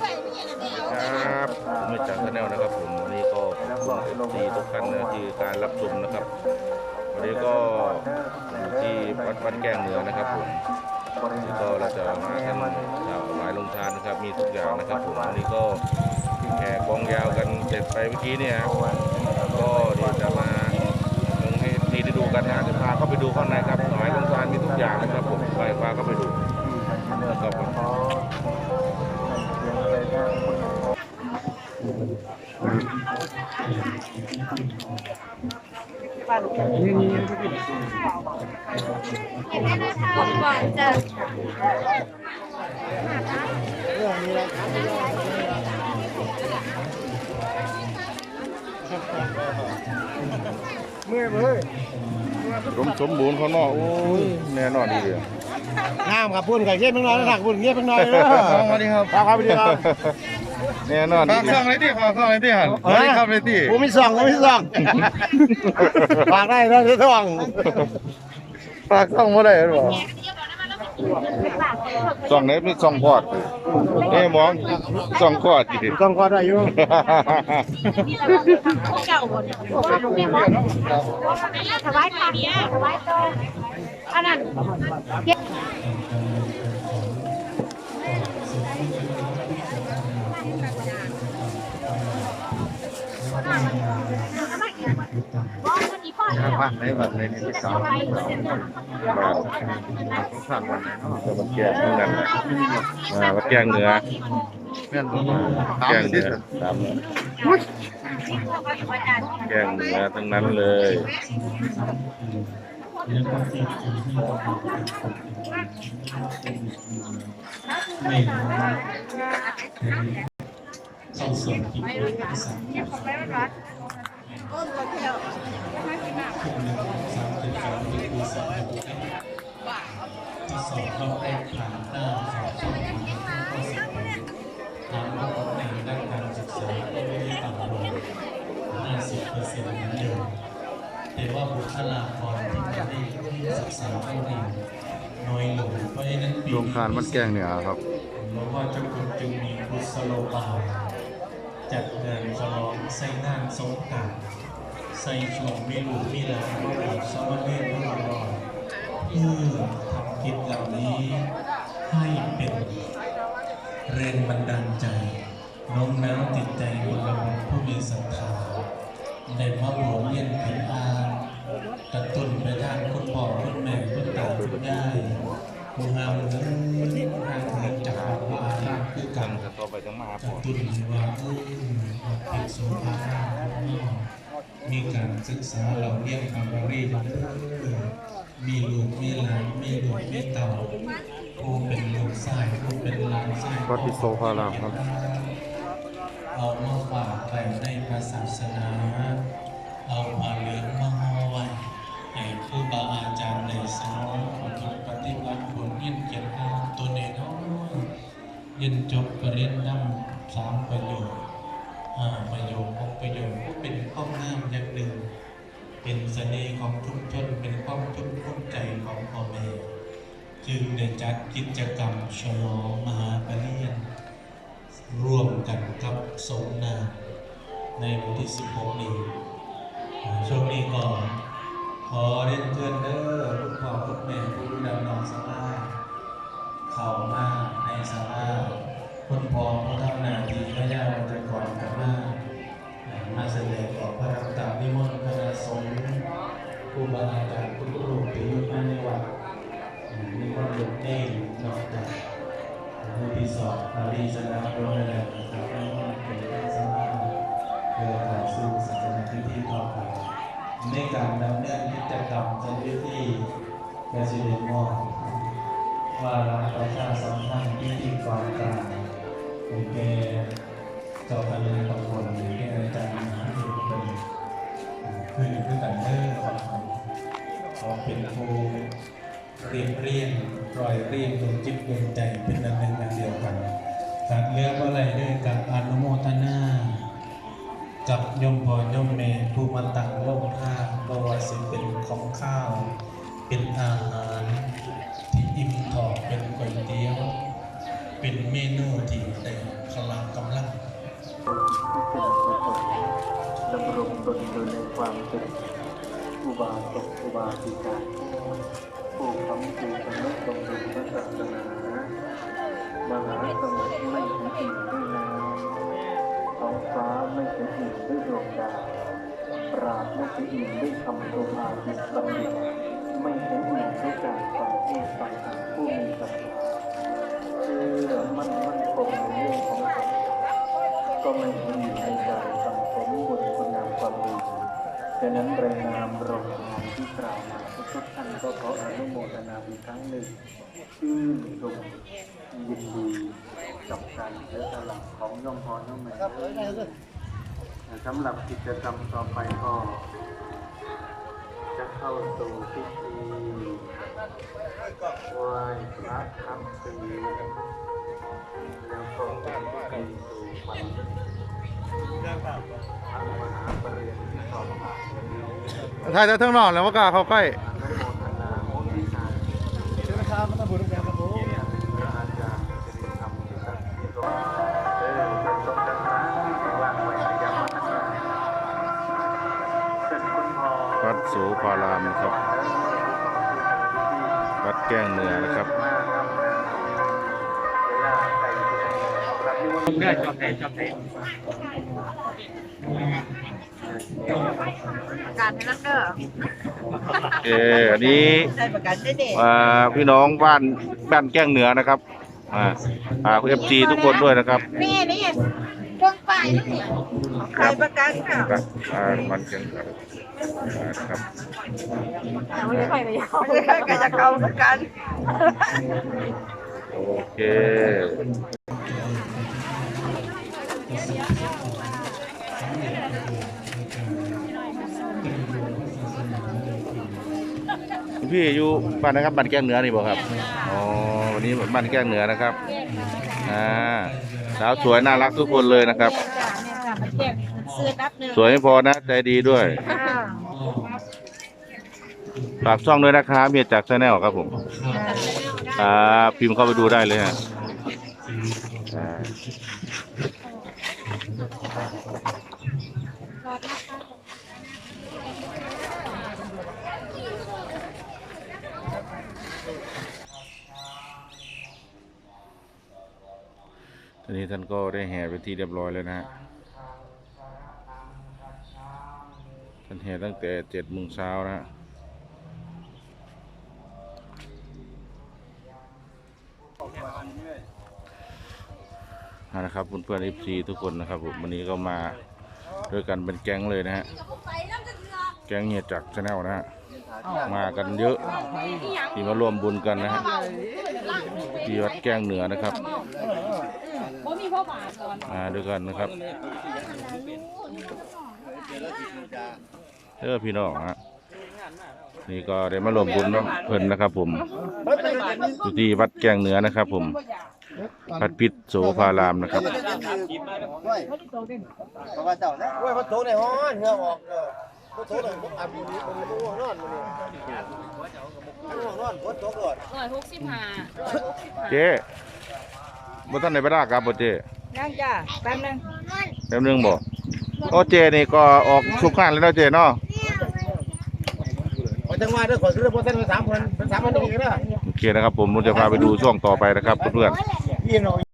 ครับผมไม่จากแนลนะครับผมวันนี้ก็ขอบคุณเอฟซีทุกท่านนะที่การรับชมนะครับวันนี้ก็อยู่ที่วัดบ้านแก้งเหนือนะครับผมนนี้ก็เราจะมากันชาวหมายลงทานนะครับ มีทุกอย่างนะครับผมวันนี้ก็แห่กองยาวกันเสร็จไปเมื่อกี้เนี่ยก็เดี๋ยวจะมาลงให้ทีได้ดูกันนะจะพาเข้าไปดูข้างในครับหมายลงทานมีทุกอย่างนะครับผมไปพาเข้าไปดูนะครับผม ก่อนจะรมสมบูรณ์เขาเนอก โอ้ย แน่นอนดีเลย งามครับพุ่นไก่เย็บเพิ่งน้อยถักพุ่นเงียบเพิ่งน้อยเด้อสวัสดีครับครับครับสวัสดีครับแน่นอนฝาดีกช่องเลยที่ฝากช่องเลยที่หันสวัสดีครับเลยที่ผมมีซองผมมีซองฝากได้นะที่ซองฝากช่องมาได้หรอ สองไหนมีสองพอดเอ้มองสองพอดดิซองก็ได้อยู่เก่าหมดถวายทานถวายโตอันนั้นฝากในแบบใน แกงเนื้อแม่นแกงเนื้อตามนั้นแกงเนื้อทั้งนั้นเลยเข้าส่วนที่เป็นภาษา เราแรกผ่านหน้าสองช่างข้อสิบถามว่าตำแหน่งด้านการศึกษาก็ไม่ได้ต่ำลง50เปอร์เซ็นต์เหมือนเดิมแต่ว่าบุคลากรที่จะได้ศึกษาเข้าเรียนน้อยลงเพราะฉะนั้นปีโรงทานมันแกงเนี่ยครับเพราะว่าเจ้าคุณจึงมีกุศโลบายจัดงานฉลองใส่งานสงกรารใส่ช่วงมีลูกมีหลานมาสมณเณรพระรอดเพื่อทำ กิจเหล่านี้ให้เป็นแรงบันดาลใจโน้มน้าวจิตใจคนเราผู้มีศรัทธาได้มาบวชเรียนเป็นอากระตุ้นไปทางคุณพ่อคุณแม่คุณตาคุณยายผู้งามเงินทางเงินจากวัดวาอาราคือกันจะต่อไปจังมากระตุ้นให้ว่าเออเป็นโสภา มีการศึกษาเราเรียนคำว่าเรียนมีลูกมีหลานมีลูกมีเต่าผู้เป็นลูกชายผู้เป็นหลานชายวัดอิโสภารามครับเอามาฝากไว้ในพระศาสนา เอาผ้าเหลืองมาห่อไว้ให้ครูบาอาจารย์ได้สอนปฏิบัติบนเรียนเขียนอ่านตัวเองเอาเรียนจบปริญญาสามประโยคห้า ประโยคหกประโยคก็เป็นข้อน้ำอย่างหนึ่ง เป็นเสน่ห์ของชุมชนเป็นความทุ่มทุ่มใจของพ่อแม่จึงได้จัดกิจกรรมฉลองมหาปริญญาร่วมกันกับสงฆ์นาในวันที่ 16 นี้ช่วงนี้ก็ขอเรียนเชิญเด้อคุณพ่อคุณแม่ผู้ดูแลน้องสลาเข้า ปารีสนาโรงแรมนะครับแล้วก็เป็นารสร้างเพื่อการสู่ศาสนาที่ที่ต่อไปในการดำเนินกิจกรรมจะวิธีกสิเดมอบว่าเราประชาสัมพันธ์พิธีกรกลางแก่เจ้าคณะตำบลแก่อาจารย์มหาเอกเป็นคือคือกันเด้อครับขอเป็นครู เรียบเรียงรอยเรียงดวงจิตดวงใจเป็นนั้นเป็นนั้นเดียวกันสัตว์เลี้ยงอะไรด้วยกับอนุโมทนา กับยมพอยมเมภูมิตังโลกท่าตุบวชสิเป็นของข้าว เป็นอาหารที่อิ่มท้องเป็นก๋วยเตี๋ยว เป็นเมนูที่ได้พลังกำลังดำรงตนอยู่ในความเป็นอุบาสกอุบาสิกา ผู้คำคูสำนึกตรงถึงพระศาสนามหาสมุทรไม่ถึงอิ่มด้วยน้ำท้องฟ้าไม่ถึงอิ่มด้วยดวงดาวปราบไม่ถึงอิ่มด้วยคำโลภาจิตบัณฑิตไม่ถึงอิ่มด้วยการฟังเทศน์ฟังธรรมผู้มีปัญญาเชื่อมันมันคงในเรื่องของธรรมก็ไม่ถึงอิ่มในการสังสมบุญคุณงามความดีฉะนั้นรายนามโรงงานที่กล่าวมา ทุกท่านก็ขออนุโมทนาอีกครั้งหนึ่งชื่นชมยินดีกับการเสียสละของย่อมพอย่อมแม่สำหรับกิจกรรมต่อไปก็จะเข้าสู่พิธีไหว้พระคำปีแล้วก็เป็นพิธีสู่วันพระมหาปริญญาที่สองอถ่ายแต่ทั้งนอกแล้วว่ากล้าเข้าใกล้ การให้นักเด้อเอออันนี้ใช้ประกันได้เด็อ่าพี่น้องบ้านบ้านแก้งเหนือนะครับอ่าอ่าเอฟซีทุกคนด้วยนะครับนี่นี่เครื่องป้ายนั่นนี่ใครประกันค่ะครับอ่ามันแก้งเหนืออ่านะครับแต่ไม่ได้ใครไปยาวไม่ได้ใครจะเกาประกันโอเค คุณพี่อยู่บ้านนะครับบ้านแก้งเหนือนี่บอกครับอ๋อวันนี้บ้านแก้งเหนือนะครับอ่าสาวสวยน่ารักทุกคนเลยนะครับซื้อแป๊บนึงสวยไม่พอนะใจดีด้วยฝากช่องด้วยนะครับเมียจากชาแนลครับผมอ่าพิมพ์เข้าไปดูได้เลยฮะอ่า ตอนนี้ท่านก็ได้แห่เป็นที่เรียบร้อยแล้วนะฮะ ท่านแห่ตั้งแต่เจ็ดโมงเช้านะฮะ เอาละครับเพื่อนๆเอฟซีทุกคนนะครับผมวันนี้ก็มาด้วยกันเป็นแก๊งเลยนะฮะแก๊งเฮียจักชาแนลนะฮะมากันเยอะที่มาร่วมบุญกันนะฮะที่วัดแก้งเหนือนะครับมาด้วยกันนะครับเออพี่น้องฮะนี่ก็ได้มารวมบุญเนาะเพิ่นนะครับ ผมอยู่ที่วัดแกงเหนือนะครับ ผม พัดพิษโสภารามนะครับ เพราะว่าเจ้านะโอ้ยพระโถในห้องเหงื่อออกเออพระโถในอาบอยู่นี่ผมก็ง่วงนอนมื้อนี้ง่วงนอนฝนตกโลดร้อยหกสิบห้าร้อยหกสิบห้าเจ๊บ่ท่านไหนไปได้ครับบ่เจ๊นั่งจ้าแป๊บนึงแป๊บนึงบ่โอ้เจนี่ก็ออกทุกงานแล้วเนาะเจเนาะขอจังหวะเด้อขอซื้อบ่ทันเป็น3คนเป็น3คนนี่เด้อโอเคนะครับผมผมจะพาไปดูช่วงต่อไปนะครับเพื่อนๆ พี่น้อง